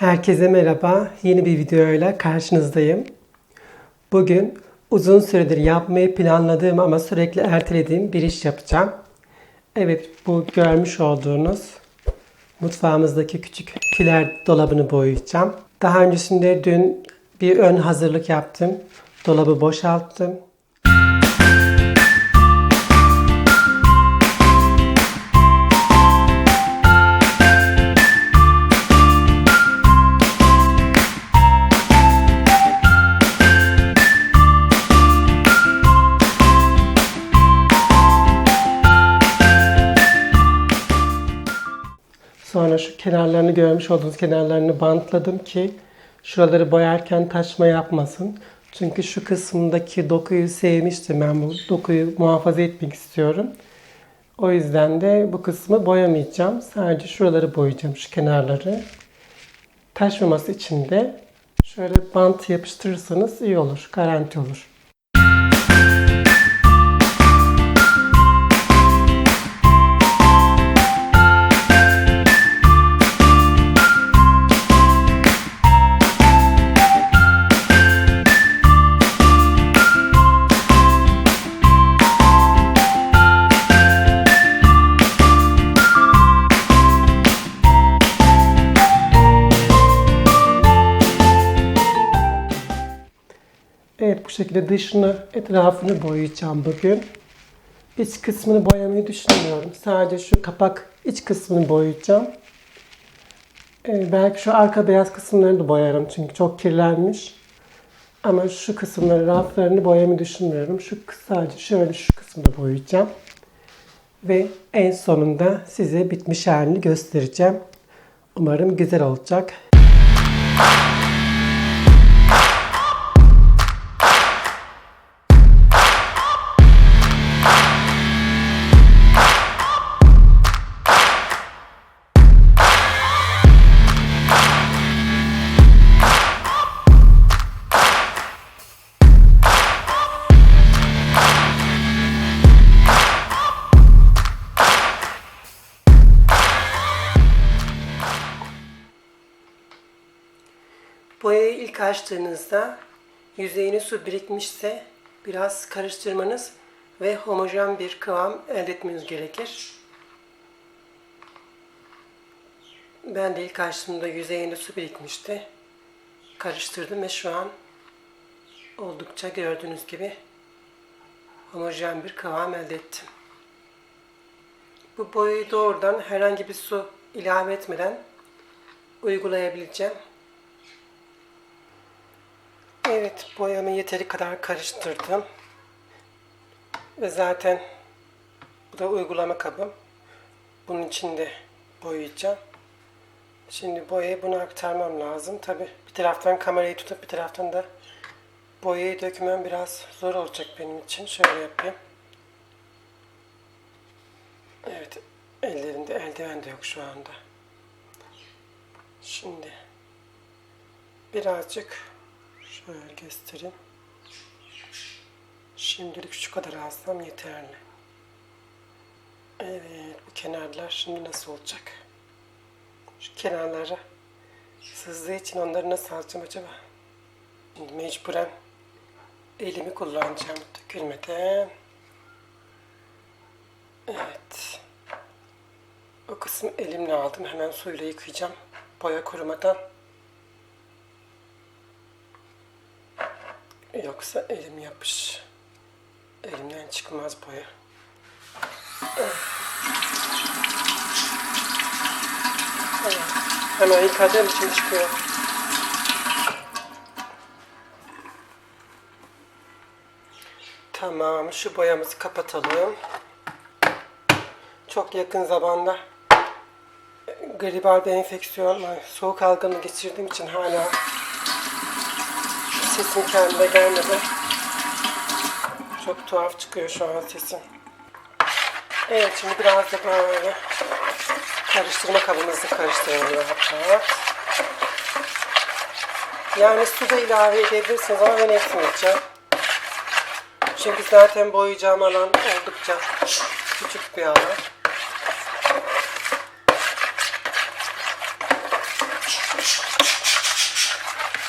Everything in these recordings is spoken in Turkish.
Herkese merhaba. Yeni bir videoyla karşınızdayım. Bugün uzun süredir yapmayı planladığım ama sürekli ertelediğim bir iş yapacağım. Evet, bu görmüş olduğunuz mutfağımızdaki küçük kiler dolabını boyayacağım. Daha öncesinde dün bir ön hazırlık yaptım. Dolabı boşalttım. Sonra şu kenarlarını görmüş olduğunuz kenarlarını bantladım ki şuraları boyarken taşma yapmasın. Çünkü şu kısmındaki dokuyu sevmiştim. Ben bu dokuyu muhafaza etmek istiyorum. O yüzden de bu kısmı boyamayacağım. Sadece şuraları boyayacağım, şu kenarları. Taşmaması için de şöyle bant yapıştırırsanız iyi olur, garanti olur. Şekilde dışını, etrafını boyayacağım bugün. İç kısmını boyamayı düşünmüyorum. Sadece şu kapak iç kısmını boyayacağım. Ee, belki şu arka beyaz kısımlarını da boyarım çünkü çok kirlenmiş. Ama şu kısımları, raflarını boyamayı düşünmüyorum. Şu sadece şöyle şu kısmını boyayacağım. Ve en sonunda size bitmiş halini göstereceğim. Umarım güzel olacak. Açtığınızda yüzeyine su birikmişse biraz karıştırmanız ve homojen bir kıvam elde etmeniz gerekir. Ben de ilk açtığımda yüzeyinde su birikmişti. Karıştırdım ve şu an oldukça gördüğünüz gibi homojen bir kıvam elde ettim. Bu boyayı doğrudan herhangi bir su ilave etmeden uygulayabileceğim. Evet, boyamı yeteri kadar karıştırdım. Ve zaten bu da uygulama kabım. Bunun içinde boyayacağım. Şimdi boyayı buna aktarmam lazım. Tabi bir taraftan kamerayı tutup bir taraftan da boyayı dökmem biraz zor olacak benim için. Şöyle yapayım. Evet, ellerinde eldiven de yok şu anda. Şimdi birazcık Şöyle göstereyim. Şimdilik şu kadar alsam yeterli. Evet bu kenarlar şimdi nasıl olacak? Şu kenarlara sızdığı için onları nasıl alacağım acaba? Şimdi mecburen elimi kullanacağım dökülmeden. Evet. O kısmı elimle aldım. Hemen suyla yıkayacağım. Boya kurumadan. Yoksa elim yapış. Elimden çıkmaz boya. Hemen yıkadığım için çıkıyor. Tamam, şu boyamızı kapatalım. Çok yakın zamanda gribal enfeksiyon, soğuk algınlığı geçirdiğim için hala sesim kendine gelmedi. Çok tuhaf çıkıyor şu an sesim. Evet şimdi biraz da böyle karıştırma kabımızı karıştıralım rahat rahat. Yani su da ilave edebilirsiniz ama ben etmeyeceğim. Çünkü zaten boyayacağım alan oldukça küçük bir alan.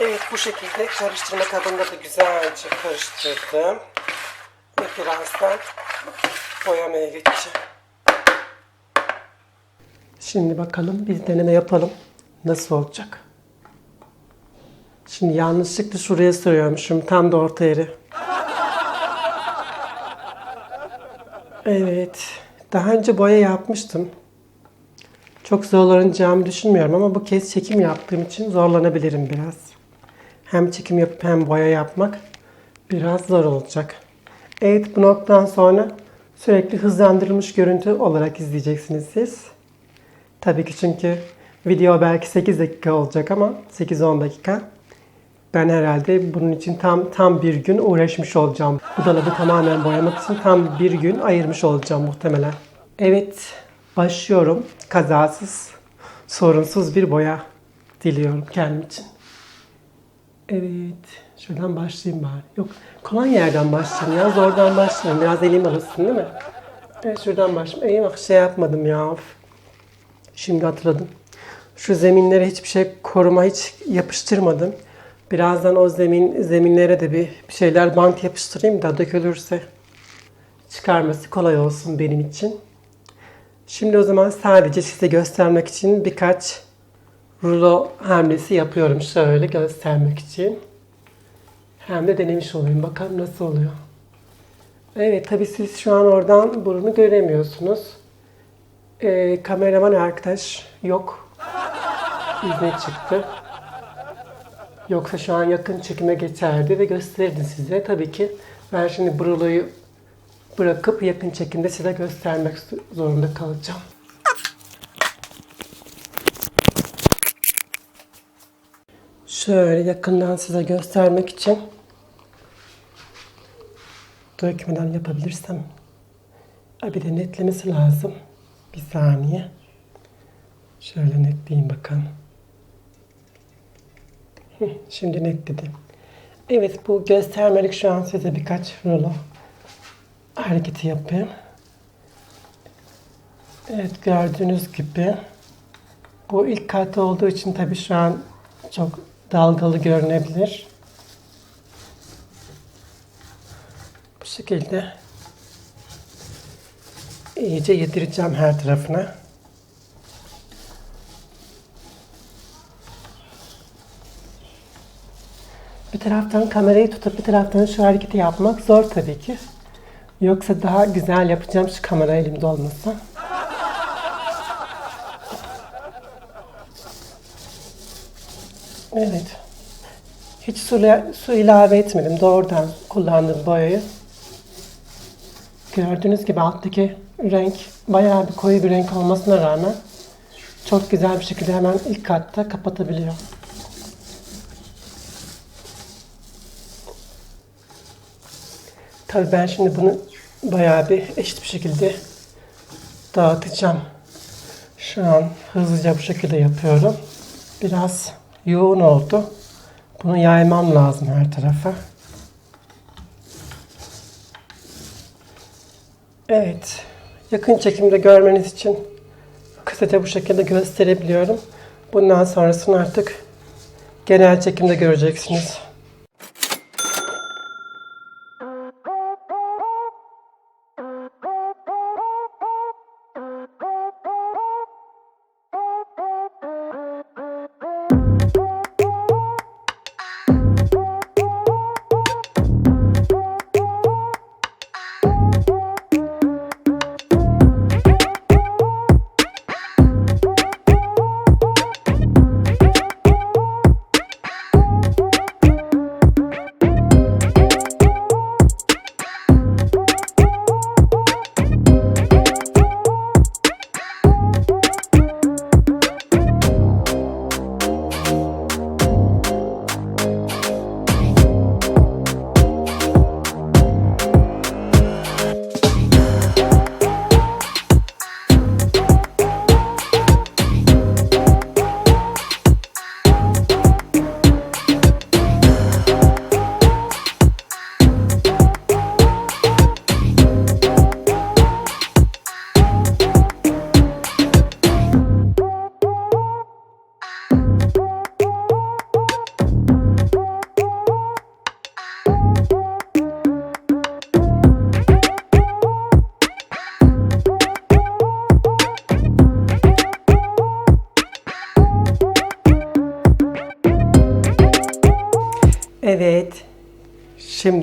Evet bu şekilde karıştırma kabında da güzelce karıştırdım. Ve birazdan boyamaya geçeceğim. Şimdi bakalım bir deneme yapalım. Nasıl olacak? Şimdi yanlışlıkla şuraya sürüyormuşum. Tam da orta yeri. Evet. Daha önce boya yapmıştım. Çok zorlanacağımı düşünmüyorum ama bu kez çekim yaptığım için zorlanabilirim biraz. Hem çekim yapıp hem boya yapmak biraz zor olacak. Evet bu noktadan sonra sürekli hızlandırılmış görüntü olarak izleyeceksiniz siz. Tabii ki çünkü video belki 8 dakika olacak ama 8-10 dakika. Ben herhalde bunun için tam tam bir gün uğraşmış olacağım. Bu dolabı tamamen boyamak için tam bir gün ayırmış olacağım muhtemelen. Evet, başlıyorum. Kazasız, sorunsuz bir boya diliyorum kendim için. Evet, şuradan başlayayım bari. Yok, kolay yerden başlayayım ya, zordan başlayayım. Biraz elim alışsın değil mi? Evet, şuradan başlayayım. Eyvah, şey yapmadım ya. Şimdi hatırladım. Şu zeminlere hiçbir şey koruma hiç yapıştırmadım. Birazdan o zemin zeminlere de bir bir şeyler bant yapıştırayım da dökülürse çıkarması kolay olsun benim için. Şimdi o zaman sadece size göstermek için birkaç rulo hamlesi yapıyorum şöyle göstermek için. Hem de denemiş olayım. Bakalım nasıl oluyor. Evet tabii siz şu an oradan burunu göremiyorsunuz. Ee, kameraman arkadaş yok. İzne çıktı. Yoksa şu an yakın çekime geçerdi ve gösterirdi size. Tabii ki ben şimdi bruloyu bırakıp yakın çekimde size göstermek zorunda kalacağım. Şöyle yakından size göstermek için dökmeden yapabilirsem. Bir de netlemesi lazım. Bir saniye. Şöyle netleyeyim bakalım. Şimdi netledim. Evet bu göstermelik şu an size birkaç rulo hareketi yapayım. Evet gördüğünüz gibi bu ilk kat olduğu için tabii şu an çok dalgalı görünebilir. Bu şekilde iyice yedireceğim her tarafına. Bir taraftan kamerayı tutup bir taraftan şu hareketi yapmak zor tabii ki. Yoksa daha güzel yapacağım şu kamera elimde olmasa. Evet. Hiç su, su ilave etmedim. Doğrudan kullandım boyayı. Gördüğünüz gibi alttaki renk bayağı bir koyu bir renk olmasına rağmen çok güzel bir şekilde hemen ilk katta kapatabiliyor. Tabii ben şimdi bunu bayağı bir eşit bir şekilde dağıtacağım. Şu an hızlıca bu şekilde yapıyorum. Biraz yoğun oldu. Bunu yaymam lazım her tarafa. Evet. Yakın çekimde görmeniz için kısaca bu şekilde gösterebiliyorum. Bundan sonrasını artık genel çekimde göreceksiniz.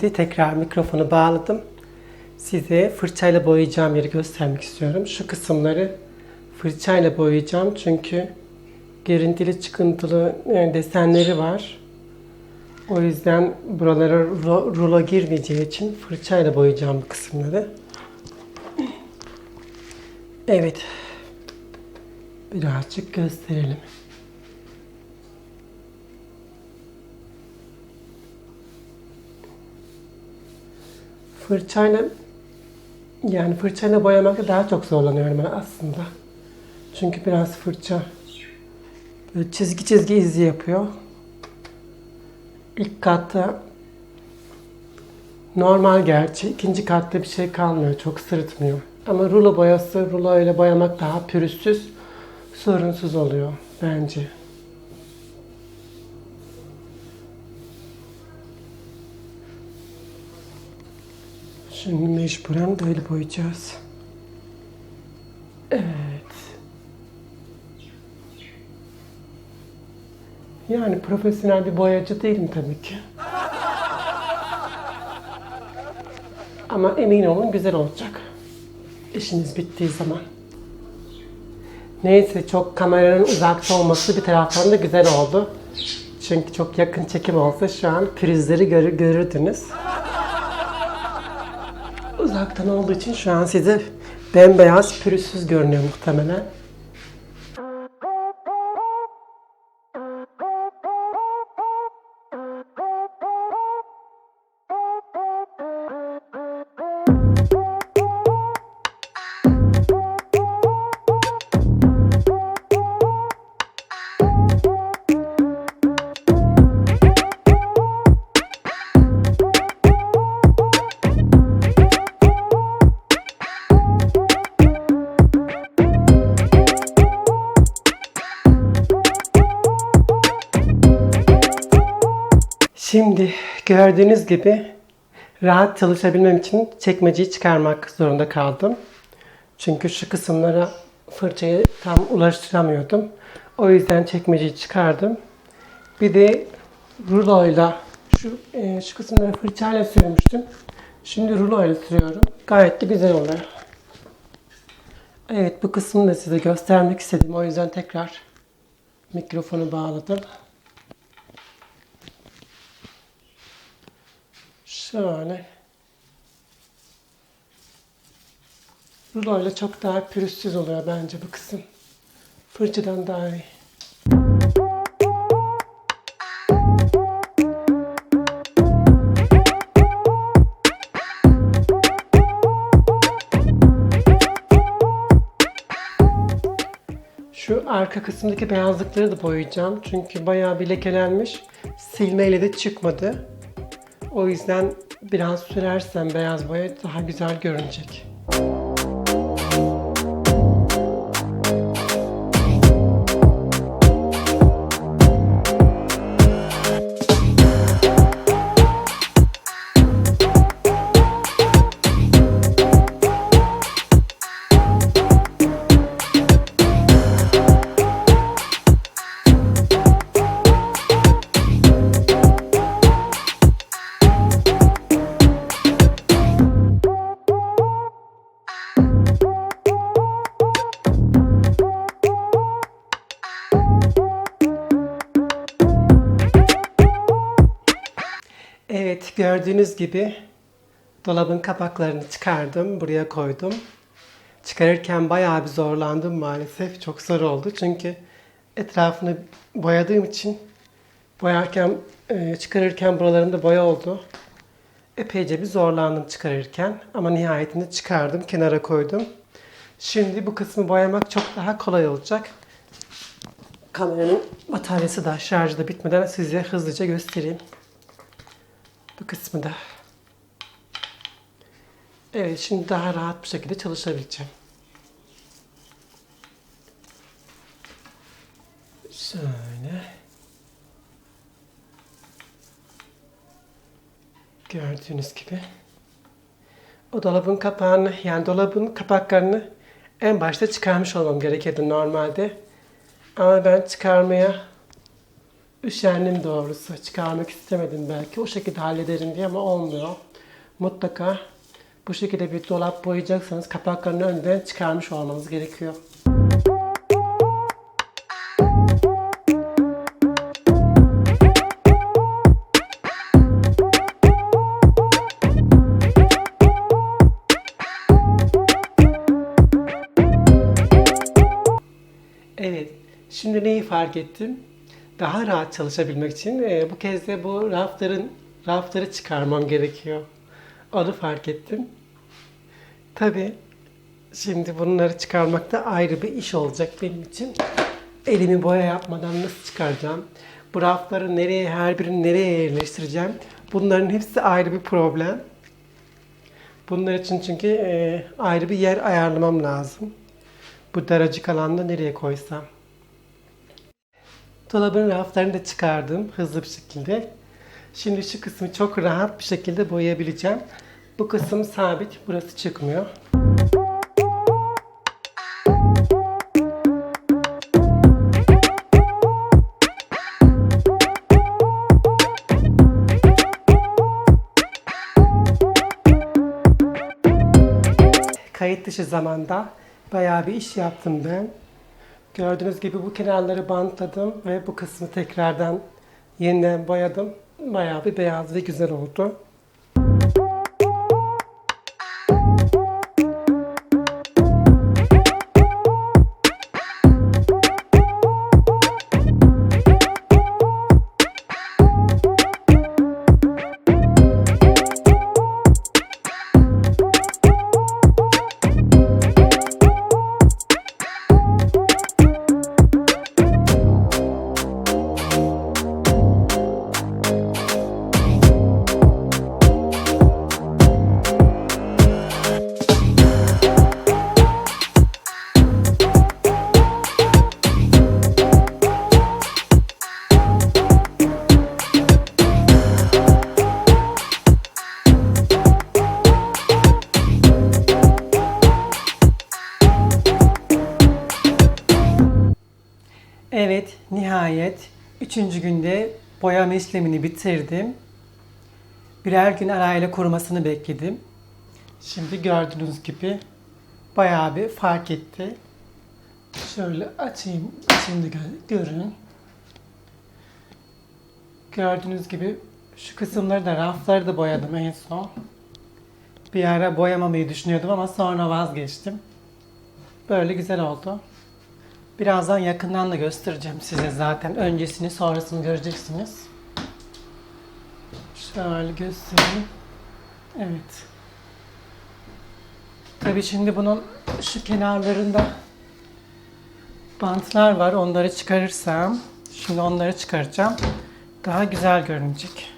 Şimdi tekrar mikrofonu bağladım. Size fırçayla boyayacağım yeri göstermek istiyorum. Şu kısımları fırçayla boyayacağım çünkü gerintili çıkıntılı e, desenleri var. O yüzden buralara ru- rulo girmeyeceği için fırçayla boyayacağım bu kısımları. Evet. Birazcık gösterelim. Fırçayla yani fırçayla boyamakta daha çok zorlanıyorum ben aslında. Çünkü biraz fırça böyle çizgi çizgi izi yapıyor. İlk katta normal gerçi. ikinci katta bir şey kalmıyor. Çok sırıtmıyor. Ama rulo boyası, rulo ile boyamak daha pürüzsüz, sorunsuz oluyor bence. Şimdi mecburen böyle boyayacağız. Evet. Yani profesyonel bir boyacı değilim tabii ki. Ama emin olun güzel olacak. İşiniz bittiği zaman. Neyse çok kameranın uzakta olması bir taraftan da güzel oldu. Çünkü çok yakın çekim olsa şu an prizleri görür, görürdünüz. Uzaktan olduğu için şu an size bembeyaz pürüzsüz görünüyor muhtemelen. Şimdi gördüğünüz gibi rahat çalışabilmem için çekmeceyi çıkarmak zorunda kaldım. Çünkü şu kısımlara fırçayı tam ulaştıramıyordum. O yüzden çekmeceyi çıkardım. Bir de ruloyla şu, e, şu kısımları fırçayla sürmüştüm. Şimdi ruloyla sürüyorum. Gayet de güzel oluyor. Evet bu kısmını da size göstermek istedim. O yüzden tekrar mikrofonu bağladım. Şöyle. Ruloyla çok daha pürüzsüz oluyor bence bu kısım. Fırçadan daha iyi. Şu arka kısımdaki beyazlıkları da boyayacağım. Çünkü bayağı bir lekelenmiş. Silmeyle de çıkmadı. O yüzden biraz sürersem beyaz boya daha güzel görünecek. Gördüğünüz gibi dolabın kapaklarını çıkardım. Buraya koydum. Çıkarırken bayağı bir zorlandım maalesef. Çok zor oldu çünkü etrafını boyadığım için boyarken e, çıkarırken buralarında boya oldu. Epeyce bir zorlandım çıkarırken ama nihayetinde çıkardım, kenara koydum. Şimdi bu kısmı boyamak çok daha kolay olacak. Kameranın bataryası da şarjı da bitmeden size hızlıca göstereyim. Bu kısmı da. Evet şimdi daha rahat bir şekilde çalışabileceğim. Şöyle. Gördüğünüz gibi. O dolabın kapağını yani dolabın kapaklarını en başta çıkarmış olmam gerekirdi normalde. Ama ben çıkarmaya üşendim doğrusu. Çıkarmak istemedim belki. O şekilde hallederim diye ama olmuyor. Mutlaka bu şekilde bir dolap boyayacaksanız kapaklarını önden çıkarmış olmanız gerekiyor. Evet, şimdi neyi fark ettim? Daha rahat çalışabilmek için e, bu kez de bu rafların rafları çıkarmam gerekiyor. Onu fark ettim. Tabii şimdi bunları çıkarmak da ayrı bir iş olacak benim için. Elimi boya yapmadan nasıl çıkaracağım? Bu rafları nereye, her birini nereye yerleştireceğim? Bunların hepsi ayrı bir problem. Bunlar için çünkü e, ayrı bir yer ayarlamam lazım. Bu daracık alanda nereye koysam? Dolabın raflarını da çıkardım hızlı bir şekilde. Şimdi şu kısmı çok rahat bir şekilde boyayabileceğim. Bu kısım sabit, burası çıkmıyor. Kayıt dışı zamanda bayağı bir iş yaptım ben. Gördüğünüz gibi bu kenarları bantladım ve bu kısmı tekrardan yeniden boyadım. Bayağı bir beyaz ve güzel oldu. Evet, nihayet üçüncü günde boyama işlemini bitirdim. Birer gün arayla kurumasını bekledim. Şimdi gördüğünüz gibi bayağı bir fark etti. Şöyle açayım, şimdi gö- görün. Gördüğünüz gibi şu kısımları da rafları da boyadım en son. Bir ara boyamamayı düşünüyordum ama sonra vazgeçtim. Böyle güzel oldu. Birazdan yakından da göstereceğim size zaten. Öncesini sonrasını göreceksiniz. Şöyle göstereyim. Evet. Tabii şimdi bunun şu kenarlarında bantlar var. Onları çıkarırsam, şimdi onları çıkaracağım. Daha güzel görünecek.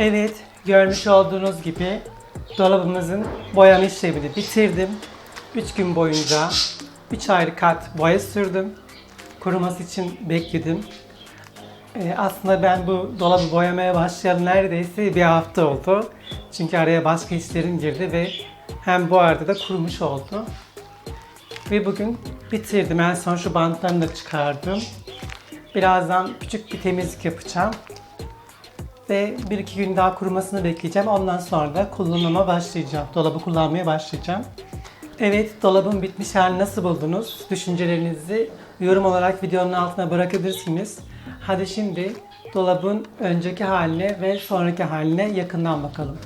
Evet, görmüş olduğunuz gibi dolabımızın boyama işlemini bitirdim. 3 gün boyunca 3 ayrı kat boya sürdüm. Kuruması için bekledim. Ee, aslında ben bu dolabı boyamaya başlayalı neredeyse bir hafta oldu. Çünkü araya başka işlerim girdi ve hem bu arada da kurumuş oldu. Ve bugün bitirdim. En son şu bantlarını da çıkardım. Birazdan küçük bir temizlik yapacağım ve bir iki gün daha kurumasını bekleyeceğim. Ondan sonra da kullanıma başlayacağım. Dolabı kullanmaya başlayacağım. Evet, dolabın bitmiş halini nasıl buldunuz? Düşüncelerinizi yorum olarak videonun altına bırakabilirsiniz. Hadi şimdi dolabın önceki haline ve sonraki haline yakından bakalım.